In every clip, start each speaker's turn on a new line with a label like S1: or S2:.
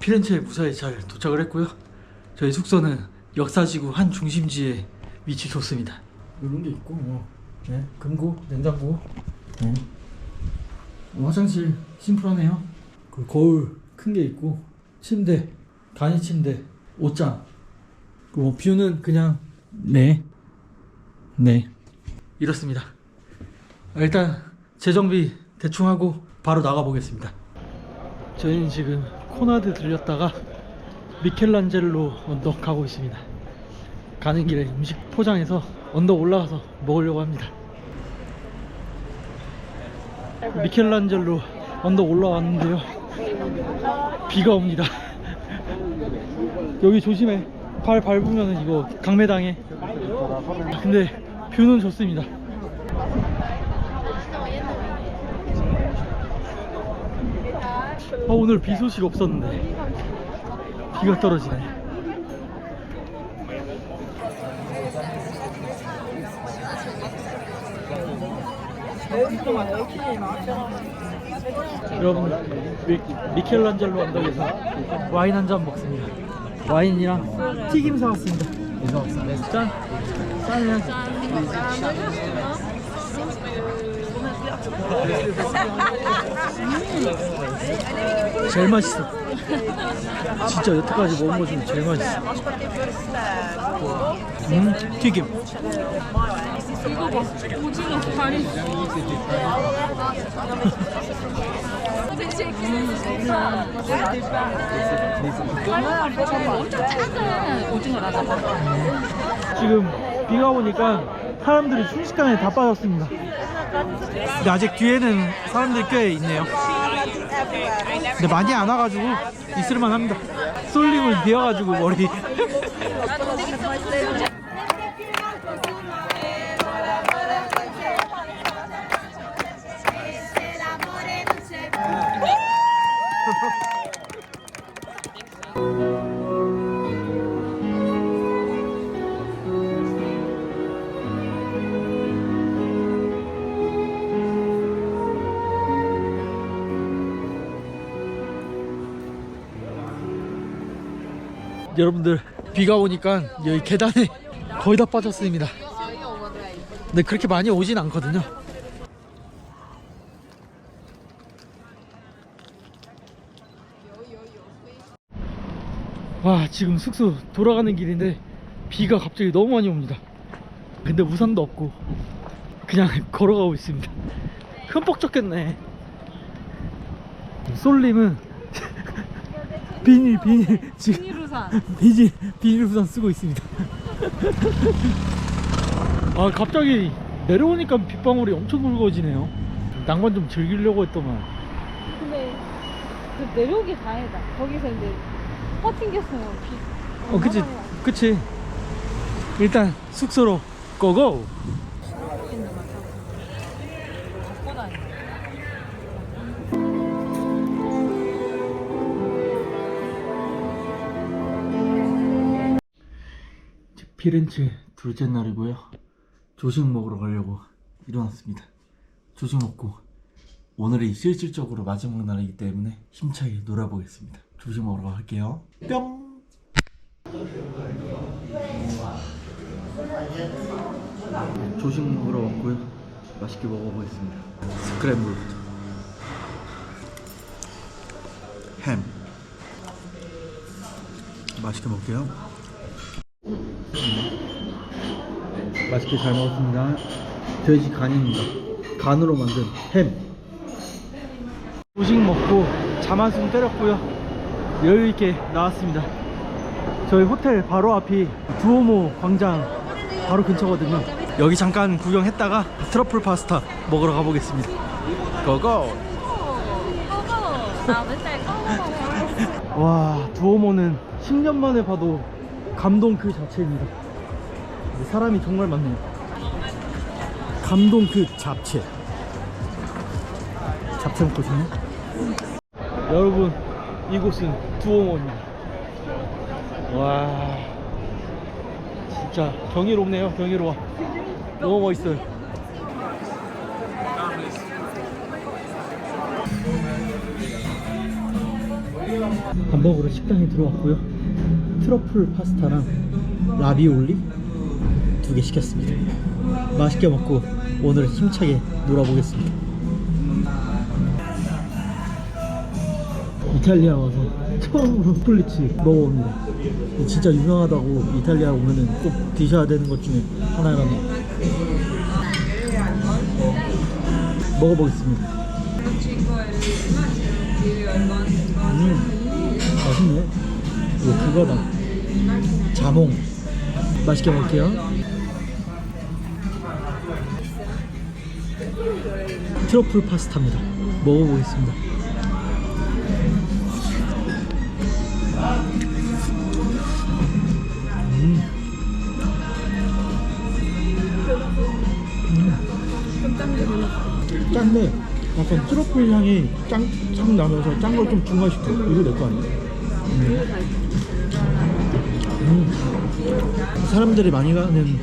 S1: 피렌체 무사히 잘 도착을 했고요. 저희 숙소는 역사지구 한 중심지에 위치 좋습니다. 이런 게 있고 뭐 네, 금고, 냉장고, 네. 뭐 화장실 심플하네요. 그 거울 큰 게 있고 침대, 간이 침대, 옷장. 그뭐 뷰는 그냥 네, 네 이렇습니다. 일단 재정비 대충 하고 바로 나가 보겠습니다. 저희는 지금 코나드 들렸다가 미켈란젤로 언덕 가고 있습니다. 가는 길에 음식 포장해서 언덕 올라가서 먹으려고 합니다. 미켈란젤로 언덕 올라왔는데요. 비가 옵니다. 여기 조심해. 발 밟으면 이거 강매당해. 근데 뷰는 좋습니다. 어, 오늘 비 소식 없었는데 비가 떨어지네. 여러분 미, 미켈란젤로 언덕에서 와인 한 잔 먹습니다. 와인이랑 튀김 사왔습니다. 짠. 짠해야지. 제일 맛있어. 진짜 여태까지 먹은 것 중에 제일 맛있어. 음, 튀김.
S2: 오징어 다리. 엄청 작은 오징어라서.
S1: 지금 비가 오니까 사람들이 순식간에 다 빠졌습니다. 근데 아직 뒤에는 사람들이 꽤 있네요. 근데 많이 안 와가지고 있을만 합니다. 쏠림을 비어가지고 머리. 여러분들 비가 오니까 여기 계단에 거의 다 빠졌습니다. 근데 그렇게 많이 오진 않거든요. 와 지금 숙소 돌아가는 길인데 비가 갑자기 너무 많이 옵니다. 근데 우산도 없고 그냥 걸어가고 있습니다. 흠뻑 젖겠네. 솔님은 비닐 비닐 지금
S2: 비닐우산.
S1: 비닐 비닐 우산 쓰고 있습니다. 아 갑자기 내려오니까 빗방울이 엄청 굵어지네요. 낭만 좀 즐기려고 했더만
S2: 근데 그 내려오기 다행이다. 거기서 이제 퍼팅겼으면 비.
S1: 어 그치 그치 일단 숙소로 고고 피렌체 둘째 날이고요. 조식 먹으러 가려고 일어났습니다. 조식 먹고 오늘이 실질적으로 마지막 날이기 때문에 힘차게 놀아보겠습니다. 조식 먹으러 갈게요. 뿅! 조식 먹으러 왔고요. 맛있게 먹어보겠습니다. 스크램블. 햄. 맛있게 먹게요. 맛있게 잘 먹었습니다. 돼지 간입니다. 간으로 만든 햄. 조식 먹고 잠 한숨 때렸고요. 여유 있게 나왔습니다. 저희 호텔 바로 앞이 두오모 광장 바로 근처거든요. 여기 잠깐 구경했다가 트러플 파스타 먹으러 가보겠습니다. 고고! 와, 두오모는 10년 만에 봐도 감동 그 자체입니다. 사람이 정말 많네요. 감동 그 잡채. 잡채 먹고 싶네. 여러분, 이곳은 두오모입니다. 와, 진짜 경이롭네요. 경이로워. 너무 멋있어요. 밥 먹으러 식당에 들어왔고요. 트러플 파스타랑 라비올리 두 개 시켰습니다. 맛있게 먹고 오늘 힘차게 놀아보겠습니다. 이탈리아 와서 처음으로 폴리치 먹어봅니다. 진짜 유명하다고 이탈리아 오면은 꼭 드셔야 되는 것 중에 하나라는 먹어보겠습니다. 음, 맛있네. 이거 그거다. 자몽. 맛있게 먹을게요. 트러플 파스타입니다. 먹어보겠습니다. 음. 음. 짠데 약간 트러플 향이 짱 나면서 짠 걸 좀 중화시켜. 이거 내 거 아니야? 음. 사람들이 많이 가는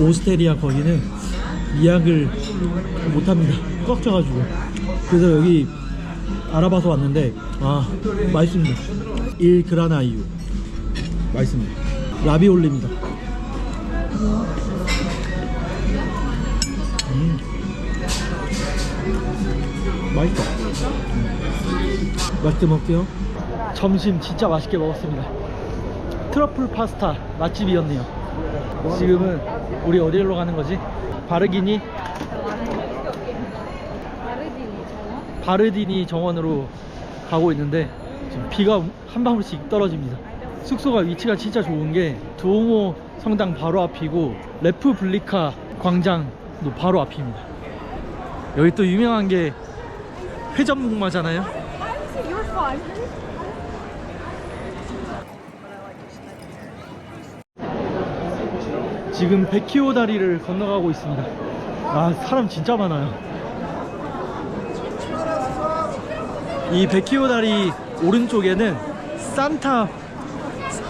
S1: 오스테리아 거기는 예약을 못 합니다. 꽉 차가지고. 그래서 여기 알아봐서 왔는데 아 맛있습니다. 1 그라나이유 맛있습니다. 라비올리입니다. 음. 맛있다. 음. 맛있게 먹을게요. 점심 진짜 맛있게 먹었습니다. 트러플 파스타 맛집이었네요. 지금은 우리 어디로 가는 거지? 바르기니? 바르디니 정원으로 가고 있는데 지금 비가 한 방울씩 떨어집니다. 숙소가 위치가 진짜 좋은 게 두오모 성당 바로 앞이고 레프블리카 광장도 바로 앞입니다. 여기 또 유명한 게 회전목마잖아요. 지금 백키오 다리를 건너가고 있습니다. 아 사람 진짜 많아요. 이 백키오 다리 오른쪽에는 산타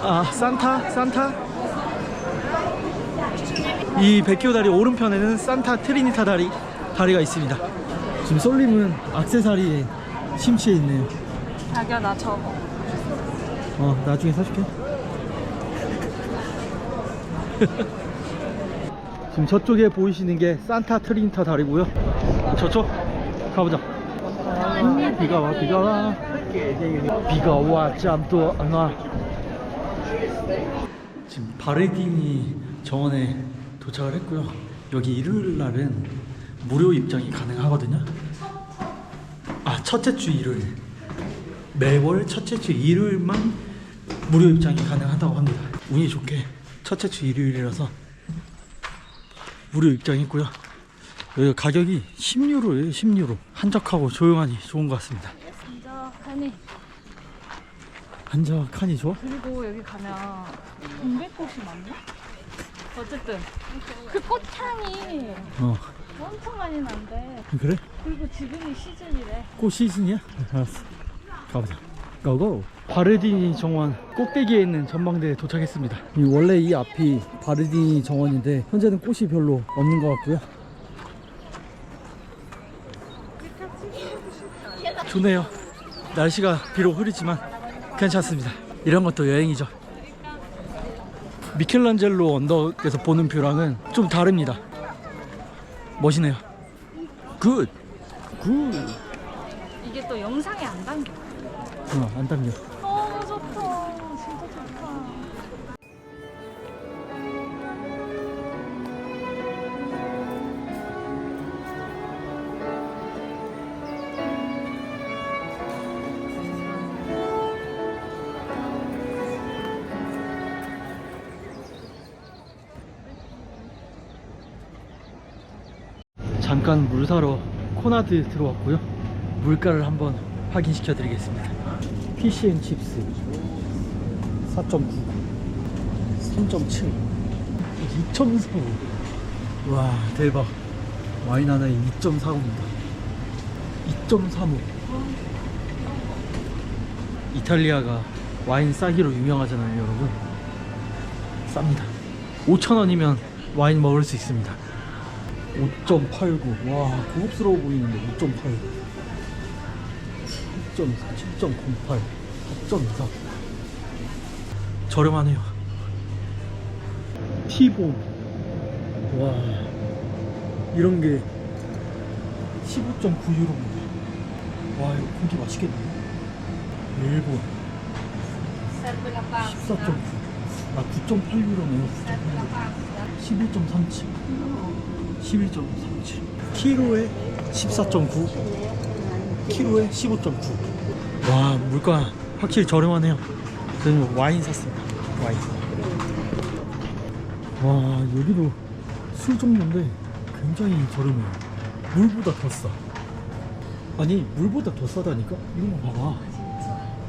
S1: 아 산타 산타 이 백키오 다리 오른편에는 산타 트리니타 다리 다리가 있습니다. 지금 쏠림은 악세사리에 심취해 있네요.
S2: 자기야 나 저거
S1: 어 나중에 사줄게. 지금 저쪽에 보이시는 게 산타 트리니타 다리고요. 저쪽 가보자. 음, 비가 와 비가 와 비가 와 짬도 안 와. 지금 바르디니 정원에 도착을 했고요. 여기 일요일 날은 무료 입장이 가능하거든요. 아 첫째 주 일요일 매월 첫째 주 일요일만 무료 입장이 가능하다고 합니다. 운이 좋게 첫째 주 일요일이라서 무료 입장이고요. 여기 가격이 10유로예요. 10유로. 한적하고 조용하니 좋은 것 같습니다.
S2: 한적하니
S1: 한적하니 좋아?
S2: 그리고 여기 가면 동백꽃이 많나? 어쨌든 그 꽃향이
S1: 어
S2: 엄청 많이 난대
S1: 그래?
S2: 그리고 지금이 시즌이래
S1: 꽃 시즌이야? 알았어. 가보자. 고고. 바르디니 정원 꼭대기에 있는 전망대에 도착했습니다. 이 원래 이 앞이 바르디니 정원인데 현재는 꽃이 별로 없는 것 같고요. 좋네요. 날씨가 비록 흐리지만 괜찮습니다. 이런 것도 여행이죠. 미켈란젤로 언덕에서 보는 뷰랑은 좀 다릅니다. 멋이네요. 굿. 굿.
S2: 이게 또 영상에 안 담겨
S1: 어, 안 당겨.
S2: 너무 좋다 진짜 좋다
S1: 잠깐 물 사러 코나드 들어왔고요. 물가를 한번 확인시켜 드리겠습니다. 피시앤칩스. 4.9 3.7 2.45와 대박. 와인 하나에 2.45입니다. 2.35 이탈리아가 와인 싸기로 유명하잖아요 여러분. 쌉니다. 5,000원이면 와인 먹을 수 있습니다. 5.89. 와, 고급스러워 보이는데 5.89. 6.4, 7.08, 4.24 저렴하네요 티본. 와. 이런 게 15.9유로입니다 와 이거 고기 맛있겠네. 일본. 14.9 아 9.8유로네요 11.37 11.37 키로에 14.9 키로에 15.9 와 물가 확실히 저렴하네요. 저는 와인 샀습니다. 와인. 와 여기도 술 종류인데 굉장히 저렴해요. 물보다 더 싸. 아니 물보다 더 싸다니까? 이런 거 봐봐.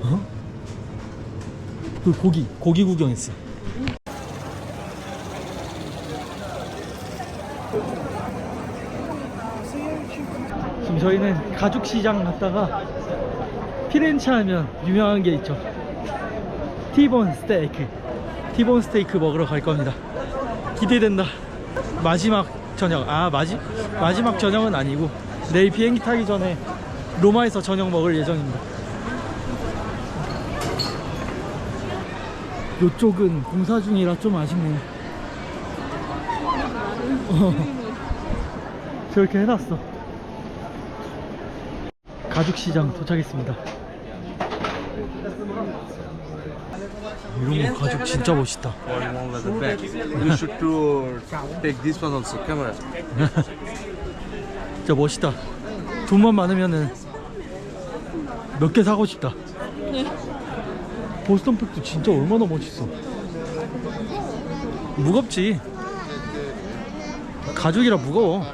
S1: 어? 그 고기 고기 구경했어 지금 저희는 가죽 시장 갔다가 피렌체 하면 유명한 게 있죠. 티본 스테이크. 티본 스테이크 먹으러 갈 겁니다. 기대된다. 마지막 저녁. 아 마지, 마지막 저녁은 아니고 내일 비행기 타기 전에 로마에서 저녁 먹을 예정입니다. 요쪽은 공사 중이라 좀 아쉽네요. 어, 저렇게 해놨어 가죽시장 도착했습니다 이런 거 가죽 진짜 멋있다. 진짜 멋있다. 돈만 많으면은 몇 개 사고 싶다. 보스턴 팩도 진짜 얼마나 멋있어. 무겁지. 가죽이라 무거워.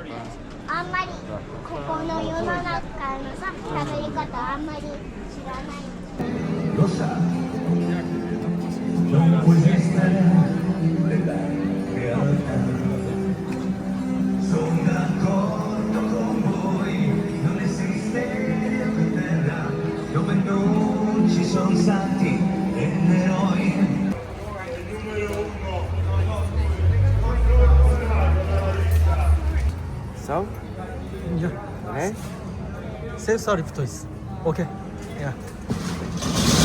S1: 셀살이 붙어 있어. 오케이. 야,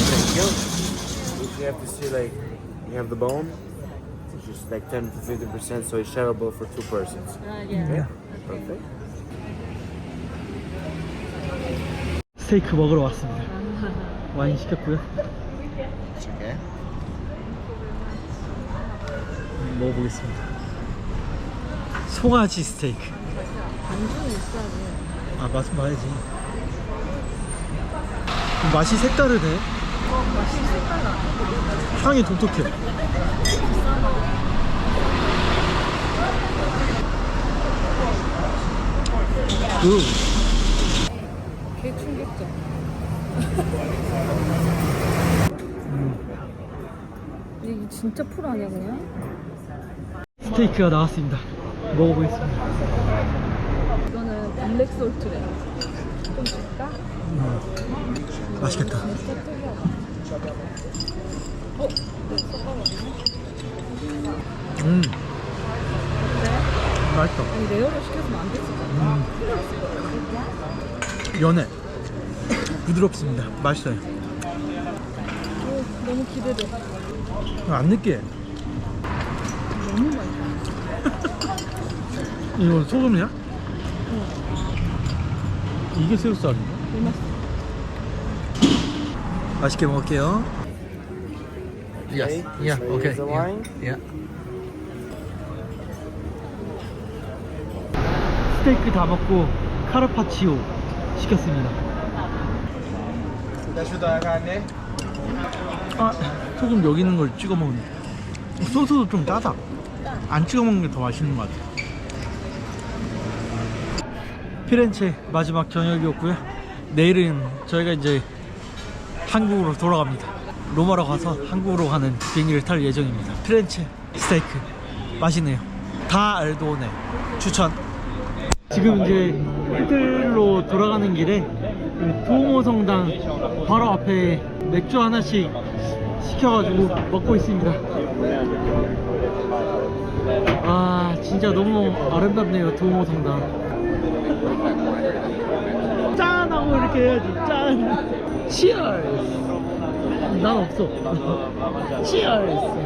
S3: Thank you. If you have to see like you have the bone, it's just like 10 to 15 percent, so it's shareable for two persons. Okay. Perfect.
S1: 스테이크 먹으러 왔습니다. 와인 시켰고요.
S3: It's okay.
S1: 먹어보겠습니다. 송아지 스테이크.
S2: 반죽은 있어야 돼.
S1: 아 맛은 봐야지. 맛이 색다르네.
S2: 맛이 색깔나.
S1: 향이 독특해. 음,
S2: 개 충격적. 근데 이게 진짜 풀 아니야 그냥?
S1: 스테이크가 나왔습니다. 먹어보겠습니다.
S2: 이거는 블랙 솔트래. 좀 줄까?
S1: 맛있겠다. 음? 맛있다.
S2: 아니 레어로 시켰으면 안 됐을까?
S1: 연해. 부드럽습니다. 맛있어요.
S2: 오, 너무 기대돼.
S1: 안 느끼해.
S2: 너무 맛있어.
S1: 이거 소금이야? 이게 새우살인가? 맛있게 먹을게요.
S3: Okay.
S1: Yeah, okay. Yeah. 스테이크 다 먹고 카르파치오 시켰습니다. 아, 소금 여기 있는 걸 찍어 먹는. 소스도 좀 짜다. 안 찍어 먹는 게 더 맛있는 것 같아. 피렌체 마지막 저녁이었고요. 내일은 저희가 이제 한국으로 돌아갑니다. 로마로 가서 한국으로 가는 비행기를 탈 예정입니다. 피렌체 스테이크 맛있네요. 다 알도네 추천. 지금 이제 호텔로 돌아가는 길에 그 두오모 성당 바로 앞에 맥주 하나씩 시켜가지고 먹고 있습니다. 아 진짜 너무 아름답네요 두오모 성당. 짠 하고 이렇게 해야지 짠. 치얼스 난 없어 치얼스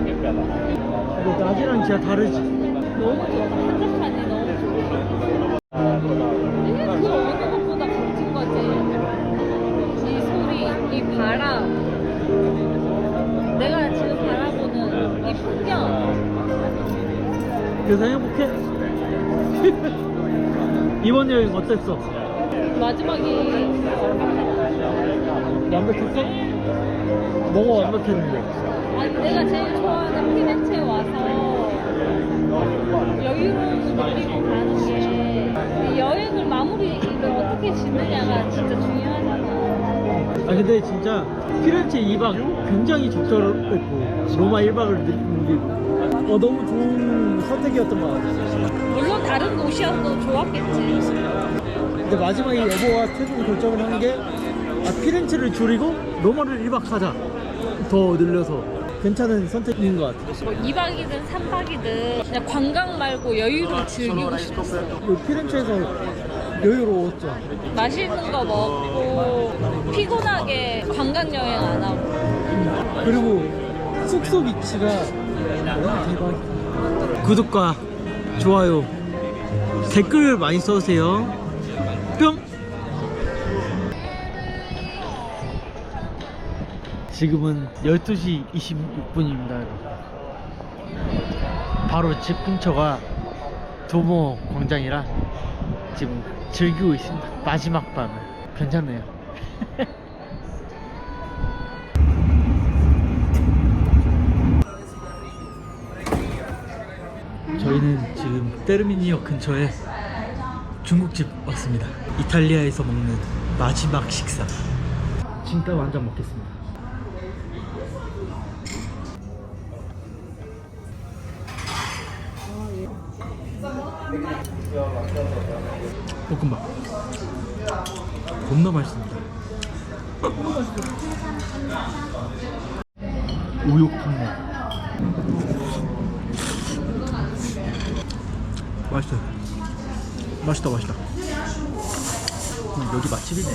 S1: 근데 낮이랑 진짜 다르지
S2: 너무 좋다. 한적하니 너무. 이게 그 어느 것보다 값진 거지. 이 소리, 이 바람. 내가 지금 바라보는 이 풍경.
S1: 그래서 행복해? 이번 여행 어땠어?
S2: 마지막이
S1: 완벽했어? 뭐가 완벽했는데?
S2: 아니 내가 제일 좋아하는 피렌체에 와서 여유로움을 느끼고 가는 게이 여행을 마무리를 어떻게 짓느냐가 진짜 중요하잖아.
S1: 아 근데 진짜 피렌체 2박 굉장히 적절했고 로마 1박을 누리고 어 너무 좋은 선택이었던 것 같아
S2: 물론 다른 곳이어도 좋았겠지.
S1: 근데 마지막에 여보가 최종 결정을 한 게 아, 피렌체를 줄이고 로마를 1박 하자 더 늘려서 괜찮은 선택인 것 같아
S2: 뭐 2박이든 3박이든 그냥 관광 말고 여유를 즐기고 싶었어.
S1: 그 피렌체에서 여유로웠죠
S2: 맛있는 거 먹고 피곤하게 관광 여행 안 하고.
S1: 그리고 숙소 위치가 대박이다 구독과 좋아요 댓글 많이 써주세요. 뿅. 지금은 12시 26분입니다. 바로 집 근처가 도모 광장이라 지금 즐기고 있습니다. 마지막 밤을 괜찮네요 저희는 지금 테르미니역 근처에 중국집 왔습니다. 이탈리아에서 먹는 마지막 식사. 진짜 완전 먹겠습니다. 볶음밥. 겁나 맛있습니다. 우육 풍면. 맛있어. 맛있다, 맛있다. 음, 여기 맛집이네.